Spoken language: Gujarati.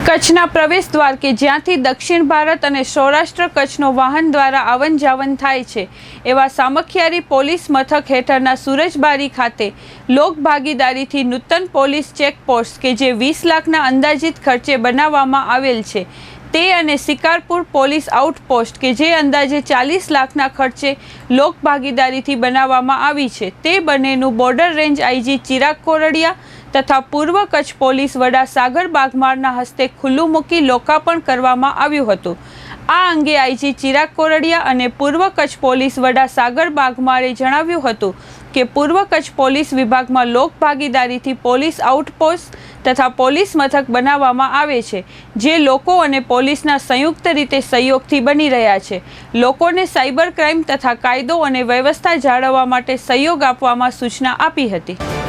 કચ્છના પ્રવેશ દ્વાર કે જ્યાંથી દક્ષિણ ભારત અને સૌરાષ્ટ્ર કચ્છનો વાહન દ્વારા આવન જાવન થાય છે, એવા સામખિયારી પોલીસ મથક હેઠળના સુરજબારી ખાતે લોક ભાગીદારીથી નૂતન પોલીસ ચેકપોસ્ટ કે જે વીસ લાખના અંદાજિત ખર્ચે બનાવવામાં આવેલ છે, તે અને શિકારપુર પોલીસ આઉટપોસ્ટ કે જે અંદાજે ચાલીસ લાખના ખર્ચે લોકભાગીદારીથી બનાવવામાં આવી છે, તે બંનેનું border range I G Chirag Kordiya તથા પૂર્વ કચ્છ પોલીસ વડા સાગર બાગમારના હસ્તે ખુલ્લું મૂકી લોકાર્પણ કરવામાં આવ્યું હતું. આ અંગે આઈજી ચિરાગ કોરડિયા અને પૂર્વ કચ્છ પોલીસ વડા સાગર બાગમારે જણાવ્યું હતું કે પૂર્વ કચ્છ પોલીસ વિભાગમાં લોક ભાગીદારીથી પોલીસ આઉટપોસ્ટ તથા પોલીસ મથક બનાવવામાં આવે છે, જે લોકો અને પોલીસના સંયુક્ત રીતે સહયોગથી બની રહ્યા છે. લોકોને સાયબર ક્રાઇમ તથા કાયદો અને વ્યવસ્થા જાળવવા માટે સહયોગ આપવામાં સૂચના આપી હતી.